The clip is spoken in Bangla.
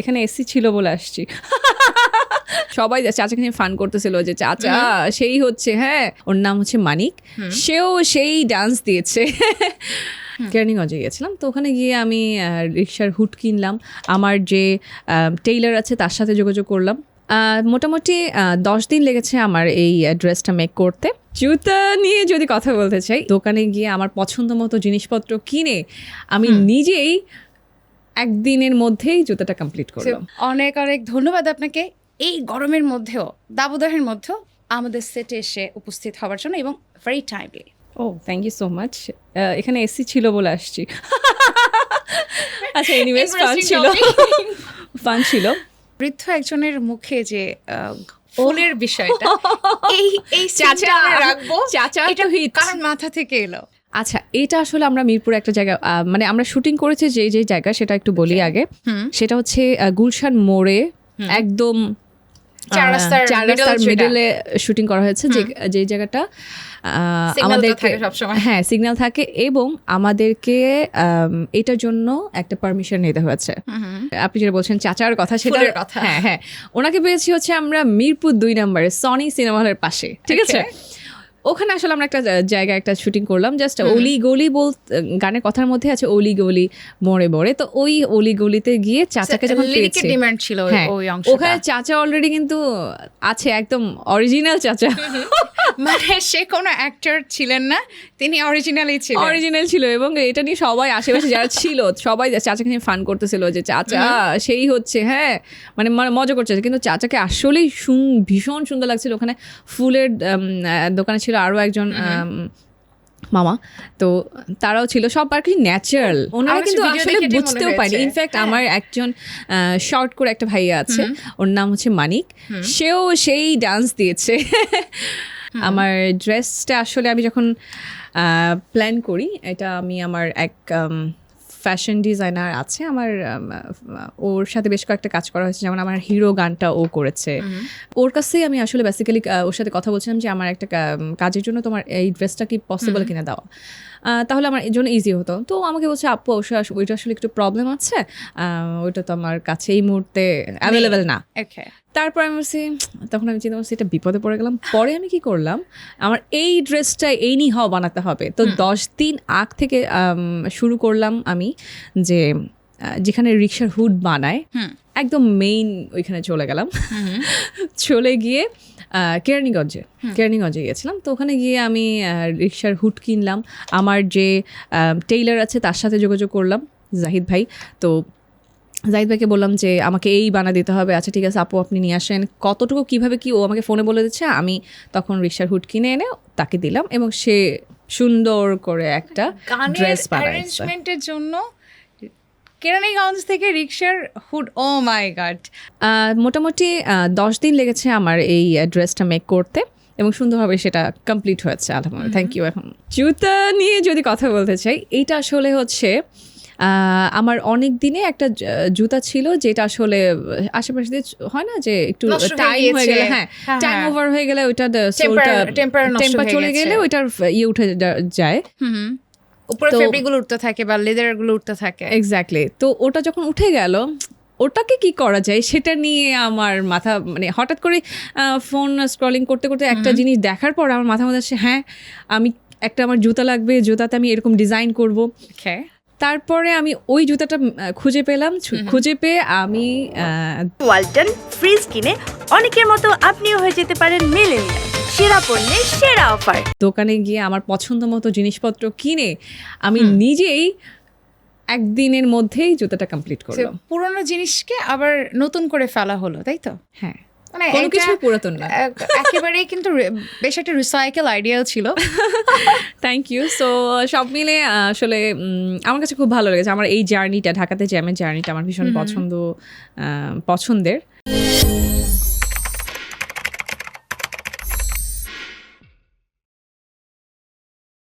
এখানে এসি ছিল বলে আসছি। সবাই চাচাকে নিয়ে ফান করতেছিল যে চাচা সেই হচ্ছে হ্যাঁ ওর নাম হচ্ছে মানিক। সেও সেই ডান্স দিয়েছে। কেরানীগঞ্জে গিয়েছিলাম তো ওখানে গিয়ে আমি রিক্সার হুট কিনলাম। আমার যে টেইলার আছে তার সাথে যোগাযোগ করলাম। মোটামুটি দশ দিন লেগেছে আমার এই ড্রেসটা মেক করতে। জুতা নিয়ে যদি কথা বলতে চাই দোকানে গিয়ে আমার পছন্দ মতো জিনিসপত্র কিনে আমি নিজেই একদিনের মধ্যেই জুতাটা কমপ্লিট করলাম। অনেক অনেক ধন্যবাদ আপনাকে। এই গরমের মধ্যেও দাবদাহের মধ্যেও আমাদের সেটে এসে উপস্থিত হওয়ার জন্য এবং ভেরি টাইমলি ও থ্যাংক ইউ সো মাচ এখানে এসি ছিল বলে আসছি। আচ্ছা এনিওয়েজ ফান ছিল। ফান ছিল। বৃদ্ধ একজনের মুখে যে ফুলের বিষয়টা এই এই চাচা, রাখব। চাচা এটা তো hit। কার মাথা থেকে এলো? আচ্ছা এটা আসলে আমরা মিরপুর একটা জায়গা মানে আমরা শুটিং করেছি যে যে জায়গা সেটা একটু বলি আগে। সেটা হচ্ছে গুলশান মোড়ে একদম চার রাস্তার মিডলে শুটিং করা হয়েছে যে যে জায়গাটা সবসময়। হ্যাঁ সিগন্যাল থাকে এবং আমাদেরকে আম, এটার জন্য একটা পারমিশন নিতে হয়েছে। আপনি যেটা বলছেন চাচার কথা সেটা কথা। হ্যাঁ হ্যাঁ। ওনাকে পেয়েছি হচ্ছে আমরা মিরপুর দুই নম্বরে সনি সিনেমা হলের পাশে ঠিক আছে? ওখানে আসলে আমরা একটা জায়গায় একটা শুটিং করলাম জাস্ট অলি গলি বল গানের কথার মধ্যে আছে অলি গলি মরে মরে তো ওই অলি গলিতে গিয়ে চাচাকে যখন লিরিকের পেয়েছি ডিমান্ড ছিল হ্যাঁ, ওই অংশ ওখানে চাচা অলরেডি কিন্তু আছে একদম অরিজিনাল চাচা। মানে সে কোনো অ্যাক্টর ছিলেন না তিনি অরিজিনালি ছিলেন। অরিজিনাল ছিল এবং এটা নিয়ে সবাই আশেপাশে যারা ছিল সবাই চাচাকে নিয়ে ফান করতেছিল যে চাচা সেই হচ্ছে হ্যাঁ মানে মজা করছে। কিন্তু চাচাকে আসলেই সুন- ভীষণ সুন্দর লাগছিল। ওখানে ফুলের দোকানে ছিল আরও একজন মামা। তো তারাও ছিল সব আর কি ন্যাচারাল ওনারা কিন্তু আসলে বুঝতেও পারি ইনফ্যাক্ট আমার একজন শর্ট করে একটা ভাইয়া আছে ওর নাম হচ্ছে মানিক। সেও সেই ডান্স দিয়েছে। আমার ড্রেসটা আসলে আমি যখন প্ল্যান করি এটা আমি আমার এক ফ্যাশন ডিজাইনার আছে আমার ওর সাথে বেশ কয়েকটা কাজ করা হয়েছে যেমন আমার হিরো গানটা ও করেছে। ওর কাছেই আমি আসলে বেসিক্যালি ওর সাথে কথা বলছিলাম যে আমার একটা কাজের জন্য তোমার এই ড্রেসটা কি পসিবল কিনা দেওয়া তাহলে আমার এর জন্য ইজি হতো। তো আমাকে বলছে আপু আস- ওইটা আসলে একটু প্রবলেম আছে। ওইটা তো আমার কাছে এই মুহূর্তে অ্যাভেলেবেল না। তারপর আমি বলছি তখন আমি চিন্তা করছি এটা বিপদে পড়ে গেলাম। পরে আমি কি করলাম? আমার এই ড্রেসটা এই নিয়ে হওয়া বানাতে হবে। তো দশ দিন আগ থেকে শুরু করলাম আমি যে যেখানে রিক্সার হুড বানায় একদম মেইন ওইখানে চলে গেলাম। চলে গিয়ে কেরানীগঞ্জে কেরানীগঞ্জে গিয়েছিলাম। তো ওখানে গিয়ে আমি রিক্সার হুট কিনলাম। আমার যে টেইলার আছে তার সাথে যোগাযোগ করলাম জাহিদ ভাই। তো জাহিদ ভাইকে বললাম যে আমাকে এই বানা দিতে হবে। আচ্ছা ঠিক আছে আপু আপনি নিয়ে আসেন। কতটুকু কীভাবে কি ও আমাকে ফোনে বলে দিচ্ছে? আমি তখন রিক্সার হুট কিনে এনে তাকে দিলাম এবং সে সুন্দর করে একটা ড্রেস বানাইছে জন্য কেরানীগঞ্জ থেকে রিক্সার হুড ও মাই গড। মোটামুটি দশ দিন লেগেছে আমার এই ড্রেসটা মেক করতে এবং সুন্দরভাবে সেটা কমপ্লিট হয়েছে আলহামদুলিল্লাহ। থ্যাংক ইউ এখন। জুতা নিয়ে যদি কথা বলতে চাই এইটা আসলে হচ্ছে আমার অনেক দিনে একটা জুতা ছিল যেটা আসলে আশেপাশে দিয়ে হয় না যে একটু টাইম হয়ে গেলে হ্যাঁ হ্যাঁ, টাইম হ্যাঁ। ওভার হয়ে গেলে ওইটা টেম্পার চলে গেলে ওইটার ইয়ে উঠে যায়। হুম। উপরে তো- ফেব্রিকগুলো উঠতে থাকে বা লেদারগুলো উঠতে থাকে। এক্স্যাক্টলি তো ওটা যখন উঠে গেল ওটাকে কি করা যায় সেটা নিয়ে আমার মাথা মানে হঠাৎ করে ফোন স্ক্রলিং করতে করতে একটা জিনিস দেখার পর আমার মাথা মধ্যে আসে হ্যাঁ আমি একটা আমার জুতা লাগবে জুতাতে আমি এরকম ডিজাইন করব। তারপরে আমি ওই জুতাটা খুঁজে পেলাম খুঁজে পেয়ে আমি ওয়ালটন ফ্রিজ কিনে অনেকের মতো আপনিও হয়ে যেতে পারেন মেলেনিয়া সেরা পণ্যের সেরা অফার। দোকানে গিয়ে আমার পছন্দ মতো জিনিসপত্র কিনে আমি নিজেই একদিনের মধ্যেই জুতাটা কমপ্লিট করলাম। পুরোনো জিনিসকে আবার নতুন করে ফেলা হলো তাই তো? হ্যাঁ। মানে কোনো কিছু পুরাতন না। এক- একেবারেই কিন্তু বেশ একটা রিসাইকেল আইডিয়াল ছিল। থ্যাংক ইউ সো সব মিলে আসলে আমার কাছে খুব ভালো লেগেছে। আমার এই জার্নিটা ঢাকাতে জ্যামের জার্নিটা আমার ভীষণ পছন্দ পছন্দের।